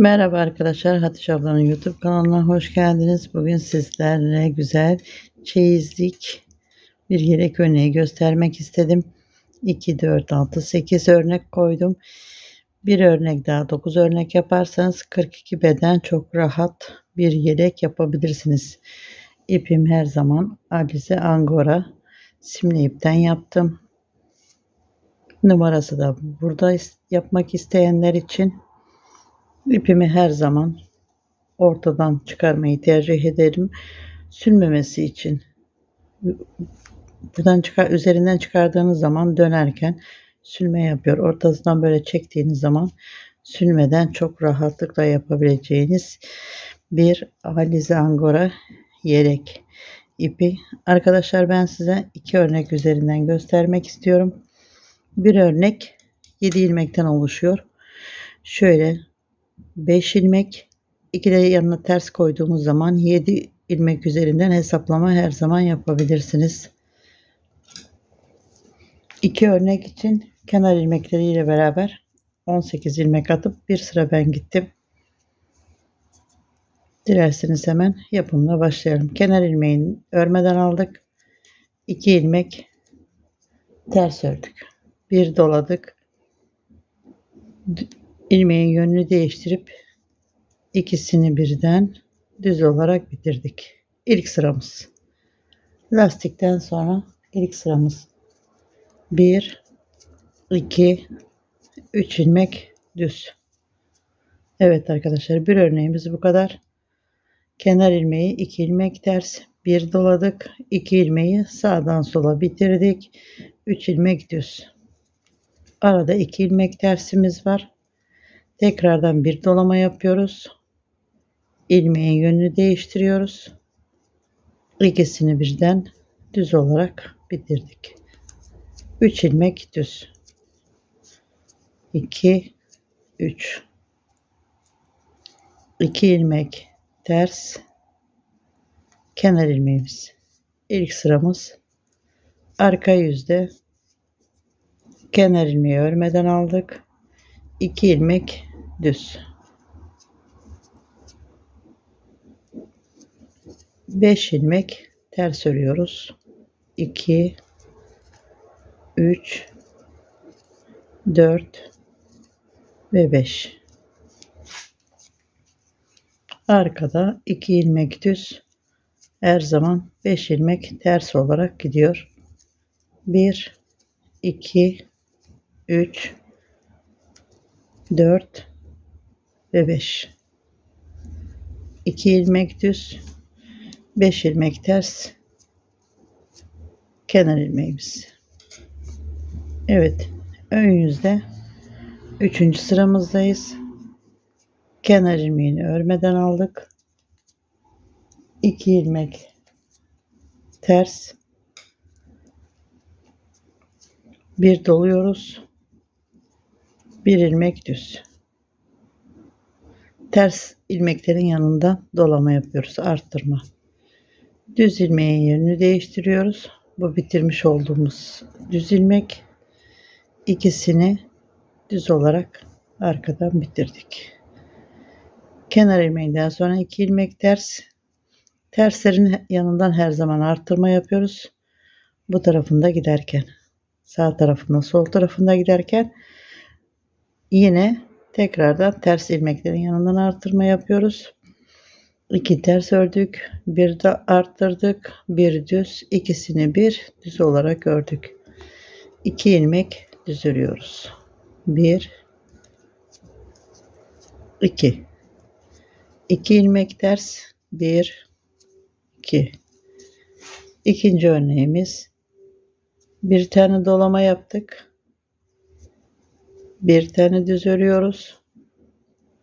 Merhaba arkadaşlar, Hatice ablanın YouTube kanalına hoş geldiniz. Bugün sizlerle güzel çeyizlik bir yelek örneği göstermek istedim. 2, 4, 6, 8 örnek koydum. Bir örnek daha 9 örnek yaparsanız 42 beden çok rahat bir yelek yapabilirsiniz. İpim her zaman Alize Angora simli ipten yaptım. Numarası da burada yapmak isteyenler için İpimi her zaman ortadan çıkarmayı tercih ederim. Sünmemesi için. Buradan çıkar, üzerinden çıkardığınız zaman dönerken sülme yapıyor. Ortasından böyle çektiğiniz zaman sülmeden çok rahatlıkla yapabileceğiniz bir Alize Angora yelek ipi. Arkadaşlar ben size iki örnek üzerinden göstermek istiyorum. Bir örnek 7 ilmekten oluşuyor. Şöyle 5 ilmek 2 de yanına ters koyduğumuz zaman 7 ilmek üzerinden hesaplama her zaman yapabilirsiniz. İki örnek için kenar ilmekleriyle beraber 18 ilmek atıp bir sıra ben gittim. Dilerseniz hemen yapımına başlayalım. Kenar ilmeğini örmeden aldık. 2 ilmek ters ördük. Bir doladık ilmeğin yönünü değiştirip ikisini birden düz olarak bitirdik. İlk sıramız. Lastikten sonra ilk sıramız 1 2 3 ilmek düz. Evet arkadaşlar bir örneğimiz bu kadar. Kenar ilmeği 2 ilmek ters, bir doladık. 2 ilmeği sağdan sola bitirdik. 3 ilmek düz. Arada 2 ilmek tersimiz var. Tekrardan bir dolama yapıyoruz. İlmeğin yönünü değiştiriyoruz. İkisini birden düz olarak bitirdik. 3 ilmek düz. 2 3 2 ilmek ters kenar ilmeğimiz. İlk sıramız arka yüzde kenar ilmeği örmeden aldık. 2 ilmek düz. 5 ilmek ters örüyoruz. 2 3 4 ve 5. Arkada 2 ilmek düz. Her zaman 5 ilmek ters olarak gidiyor. 1 2 3 4 ve 5 2 ilmek düz 5 ilmek ters kenar ilmeğimiz. Evet ön yüzde 3. sıramızdayız. Kenar ilmeğini örmeden aldık. 2 ilmek ters. Bir doluyoruz. Bir ilmek düz. Ters ilmeklerin yanında dolama yapıyoruz. Arttırma. Düz ilmeğin yerini değiştiriyoruz. Bu bitirmiş olduğumuz düz ilmek. ikisini düz olarak arkadan bitirdik. Kenar ilmeğinden sonra iki ilmek ters. Terslerin yanından her zaman arttırma yapıyoruz. Bu tarafında giderken sağ tarafında sol tarafında giderken Yine tekrardan ters ilmeklerin yanından artırma yapıyoruz. 2 ters ördük. Bir de arttırdık. Bir düz. ikisini bir düz olarak ördük. 2 ilmek düz örüyoruz. 1 2 2 ilmek ters. 1 2 İkinci örneğimiz bir tane dolama yaptık bir tane düz örüyoruz.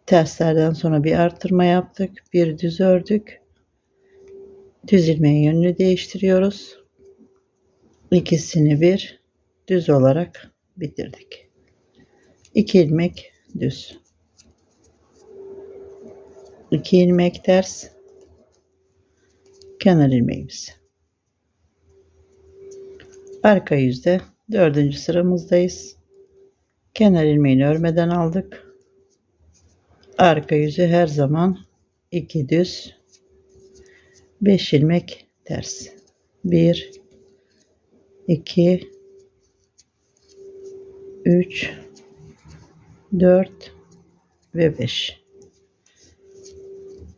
Terslerden sonra bir artırma yaptık. Bir düz ördük. Düz ilmeğin yönünü değiştiriyoruz. İkisini bir düz olarak bitirdik. 2 ilmek düz. 2 ilmek ters. Kenar ilmeğimiz. Arka yüzde dördüncü sıramızdayız. Kenar ilmeğini örmeden aldık. arka yüzü her zaman iki düz. 5 ilmek ters. 1 2 3 4 ve 5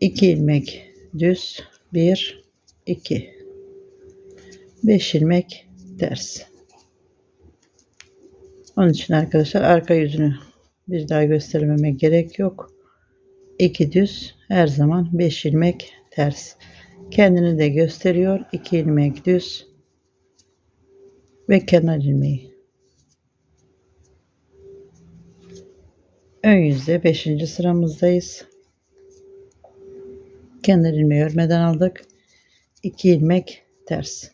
2 ilmek düz. 1 2 5 ilmek ters onun için arkadaşlar arka yüzünü bir daha göstermeme gerek yok. 2 düz her zaman 5 ilmek ters. Kendini de gösteriyor 2 ilmek düz ve kenar ilmeği. Ön yüzde 5. sıramızdayız. Kenar ilmeği örmeden aldık. 2 ilmek ters.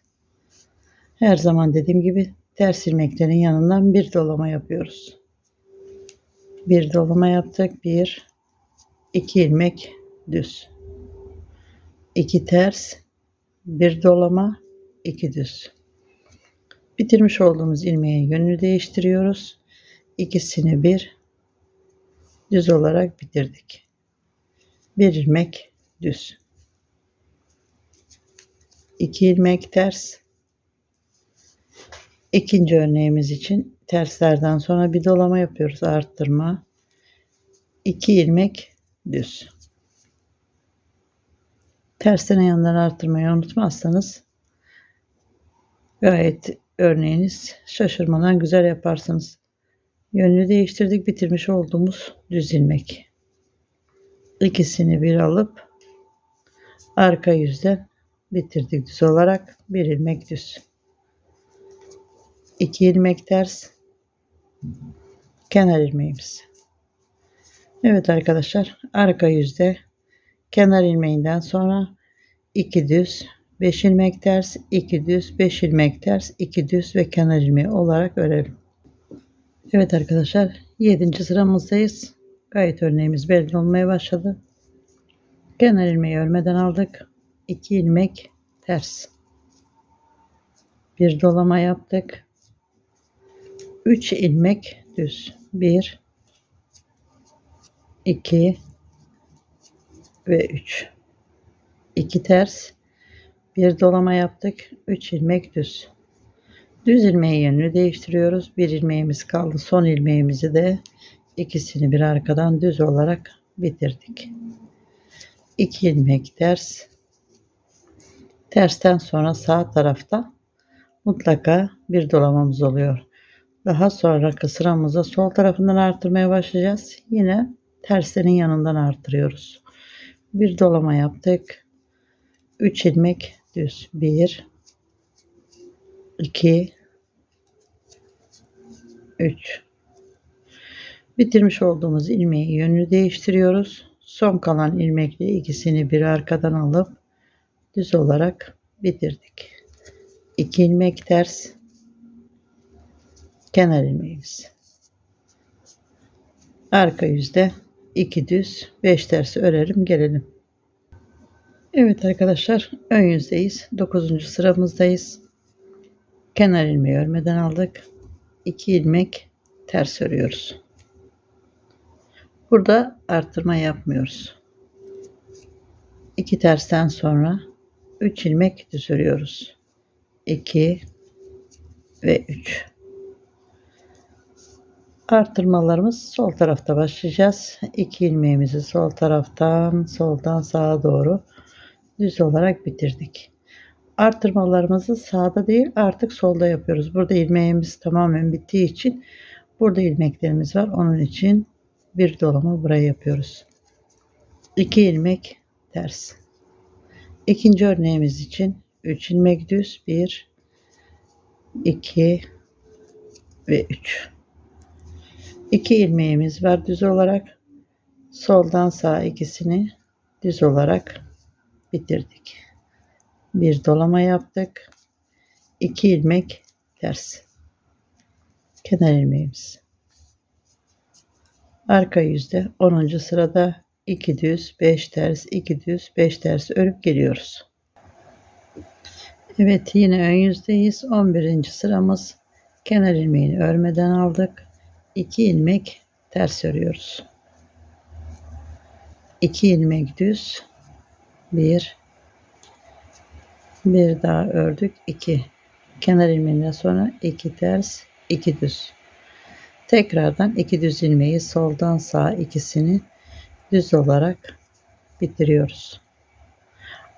Her zaman dediğim gibi ters ilmeklerin yanından bir dolama yapıyoruz bir dolama yaptık bir iki ilmek düz 2 ters, bir dolama, 2 düz. Bitirmiş olduğumuz ilmeğin yönünü değiştiriyoruz. İkisini bir düz olarak bitirdik. Bir ilmek düz. 2 ilmek ters. İkinci örneğimiz için terslerden sonra bir dolama yapıyoruz. Arttırma. 2 ilmek düz. Tersten yanları arttırmayı unutmazsanız gayet örneğiniz şaşırmadan güzel yaparsınız. Yönünü değiştirdik bitirmiş olduğumuz düz ilmek. İkisini bir alıp arka yüzden bitirdik düz olarak bir ilmek düz. 2 ilmek ters kenar ilmeğimiz. Evet arkadaşlar arka yüzde kenar ilmeğinden sonra 2 düz 5 ilmek ters 2 düz 5 ilmek ters 2 düz ve kenar ilmeği olarak örelim. Evet arkadaşlar 7. sıramızdayız. Gayet örneğimiz belli olmaya başladı. Kenar ilmeği örmeden aldık. 2 ilmek ters. Bir dolama yaptık. 3 ilmek düz. 1 2 ve 3 2 ters. Bir dolama yaptık. 3 ilmek düz. Düz ilmeği yönünü değiştiriyoruz. Bir ilmeğimiz kaldı. Son ilmeğimizi de ikisini bir arkadan düz olarak bitirdik. 2 ilmek ters. Tersten sonra sağ tarafta mutlaka bir dolamamız oluyor daha sonra sıramızı sol tarafından arttırmaya başlayacağız. Yine terslerin yanından arttırıyoruz bir dolama yaptık. 3 ilmek düz 1 2 3 bitirmiş olduğumuz ilmeği yönünü değiştiriyoruz. Son kalan ilmekle ikisini bir arkadan alıp düz olarak bitirdik. 2 ilmek ters kenar ilmeğimiz arka yüzde 2 düz 5 ters örelim gelelim. Evet arkadaşlar ön yüzdeyiz. 9. sıramızdayız. Kenar ilmeği örmeden aldık. 2 ilmek ters örüyoruz. Burada arttırma yapmıyoruz. 2 tersten sonra 3 ilmek düz örüyoruz. 2 ve 3 Arttırmalarımız sol tarafta başlayacağız. 2 ilmeğimizi sol taraftan soldan sağa doğru düz olarak bitirdik. Arttırmalarımızı sağda değil artık solda yapıyoruz. Burada ilmeğimiz tamamen bittiği için burada ilmeklerimiz var. Onun için bir dolama buraya yapıyoruz. 2 ilmek ters. İkinci örneğimiz için 3 ilmek düz 1 2 ve 3 2 ilmeğimiz var düz olarak. Soldan sağa ikisini düz olarak bitirdik. Bir dolama yaptık. 2 ilmek ters kenar ilmeğimiz. Arka yüzde 10. sırada 2 düz 5 ters 2 düz 5 ters örüp geliyoruz. Evet yine ön yüzdeyiz. 11. sıramız. Kenar ilmeğini örmeden aldık 2 ilmek ters örüyoruz. 2 ilmek düz. 1 bir daha ördük. 2 kenar ilmeğinden sonra 2 ters 2 düz. Tekrardan 2 düz ilmeği soldan sağa ikisini düz olarak bitiriyoruz.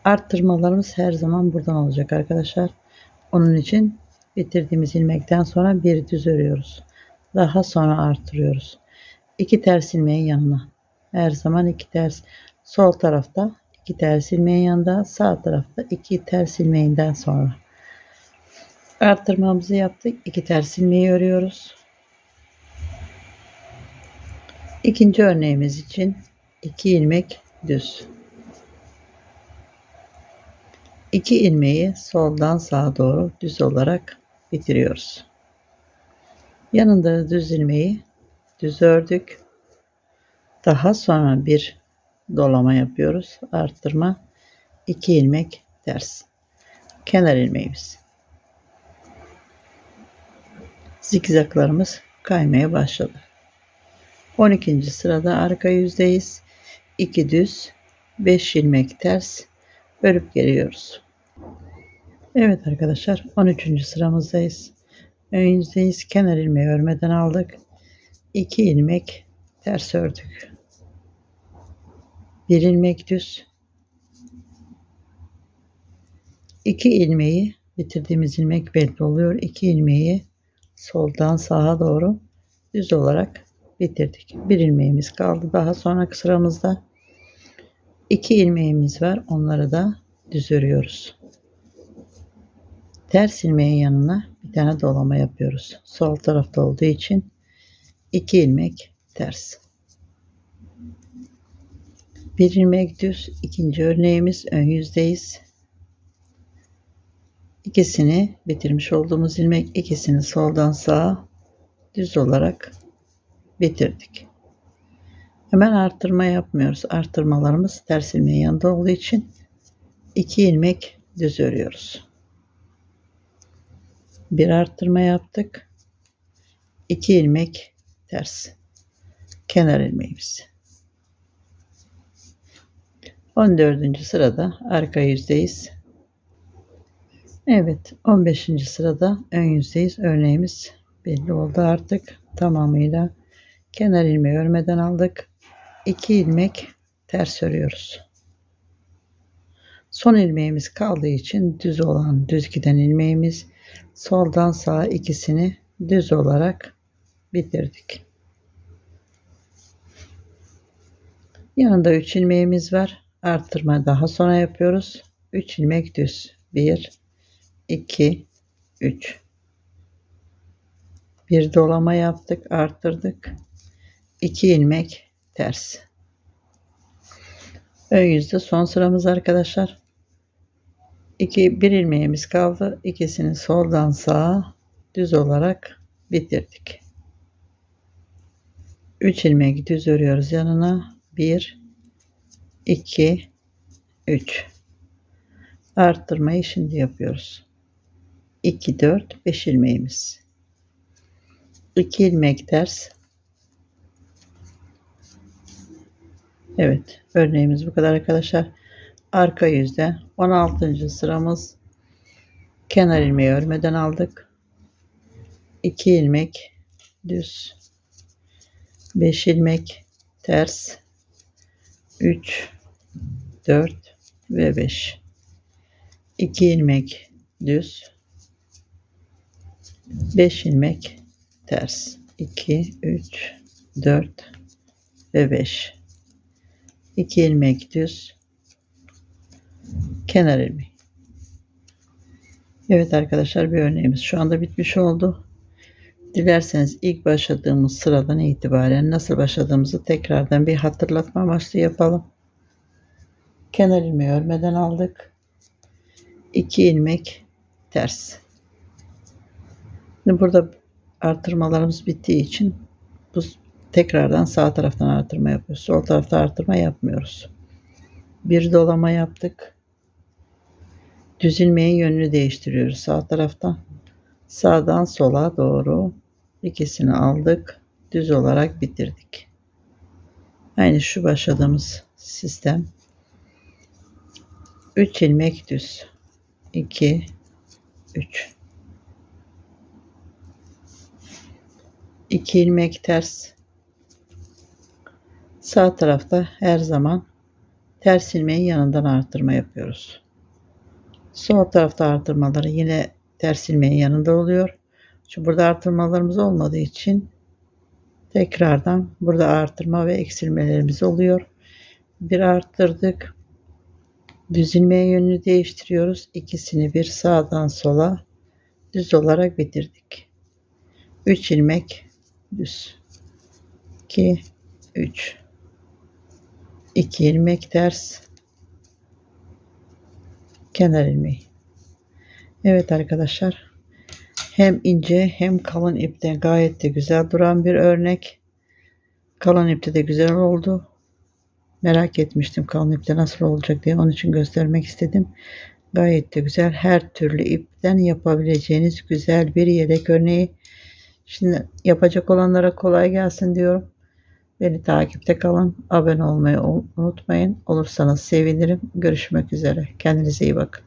Arttırmalarımız her zaman buradan olacak arkadaşlar. Onun için bitirdiğimiz ilmekten sonra bir düz örüyoruz. Daha sonra arttırıyoruz. İki ters ilmeğin yanına. Her zaman iki ters. Sol tarafta iki ters ilmeğin yanında, sağ tarafta iki ters ilmeğinden sonra. Arttırmamızı yaptık. İki ters ilmeği örüyoruz. İkinci örneğimiz için iki ilmek düz. 2 ilmeği soldan sağa doğru düz olarak bitiriyoruz. Yanında düz ilmeği düz ördük. Daha sonra bir dolama yapıyoruz. Arttırma 2 ilmek ters. Kenar ilmeğimiz. Zikzaklarımız kaymaya başladı. 12. sırada arka yüzdeyiz. 2 düz, 5 ilmek ters örüp geliyoruz. Evet arkadaşlar 13. sıramızdayız. Ön yüzdeyiz. Kenar ilmeği örmeden aldık. 2 ilmek ters ördük. 1 ilmek düz. 2 ilmeği bitirdiğimiz ilmek belli oluyor. 2 ilmeği soldan sağa doğru düz olarak bitirdik. Bir ilmeğimiz kaldı. Daha sonraki sıramızda iki ilmeğimiz var. Onları da düz örüyoruz. Ters ilmeğin yanına bir tane dolama yapıyoruz. Sol tarafta olduğu için iki ilmek ters. Bir ilmek düz. ikinci örneğimiz ön yüzdeyiz. İkisini bitirmiş olduğumuz ilmek ikisini soldan sağa düz olarak bitirdik. Hemen arttırma yapmıyoruz. Arttırmalarımız ters ilmeğin yanında olduğu için iki ilmek düz örüyoruz. Bir arttırma yaptık. İki ilmek ters. Kenar ilmeğimiz. 14. sırada arka yüzdeyiz. Evet 15. sırada ön yüzdeyiz. Örneğimiz belli oldu artık tamamıyla kenar ilmeği örmeden aldık. 2 ilmek ters örüyoruz. Son ilmeğimiz kaldığı için düz olan düz giden ilmeğimiz soldan sağa ikisini düz olarak bitirdik. Yanında 3 ilmeğimiz var. Arttırma daha sonra yapıyoruz. 3 ilmek düz. 1 2 3 bir dolama yaptık, arttırdık. 2 ilmek ters. Ön yüzde son sıramız arkadaşlar. 2 bir ilmeğimiz kaldı. İkisini soldan sağa düz olarak bitirdik. 3 ilmek düz örüyoruz yanına. 1 2 3 arttırmayı şimdi yapıyoruz. 2 4 5 ilmeğimiz. 2 ilmek ters Evet örneğimiz bu kadar arkadaşlar. Arka yüzde. 16. sıramız. Kenar ilmeği örmeden aldık. 2 ilmek düz. 5 ilmek ters. 3 4 ve 5 2 ilmek düz. 5 ilmek ters. 2 3 4 ve 5 2 ilmek düz kenar ilmeği Evet arkadaşlar bir örneğimiz şu anda bitmiş oldu dilerseniz ilk başladığımız sıradan itibaren nasıl başladığımızı tekrardan bir hatırlatma amaçlı yapalım kenar ilmeği örmeden aldık 2 ilmek ters Şimdi burada artırmalarımız bittiği için bu tekrardan sağ taraftan artırma yapıyoruz. Sol tarafta artırma yapmıyoruz. Bir dolama yaptık. Düz ilmeğin yönünü değiştiriyoruz sağ taraftan. Sağdan sola doğru ikisini aldık. Düz olarak bitirdik. Aynı şu başladığımız sistem. 3 ilmek düz. 2 3 2 ilmek ters. Sağ tarafta her zaman ters ilmeğin yanından artırma yapıyoruz. Sol tarafta artırmaları yine ters ilmeğin yanında oluyor. Çünkü burada artırmalarımız olmadığı için tekrardan burada artırma ve eksilmelerimiz oluyor. Bir arttırdık. Düz ilmeğe yönünü değiştiriyoruz. İkisini bir sağdan sola düz olarak bitirdik. 3 ilmek düz. 2 3 2 ilmek ters kenar ilmeği. Evet arkadaşlar. Hem ince hem kalın ipte gayet de güzel duran bir örnek. Kalın ipte de güzel oldu. Merak etmiştim kalın ipte nasıl olacak diye. Onun için göstermek istedim. Gayet de güzel. Her türlü ipten yapabileceğiniz güzel bir yelek örneği. Şimdi yapacak olanlara kolay gelsin diyorum. Beni takipte kalın. Abone olmayı unutmayın. Olursanız sevinirim. Görüşmek üzere. Kendinize iyi bakın.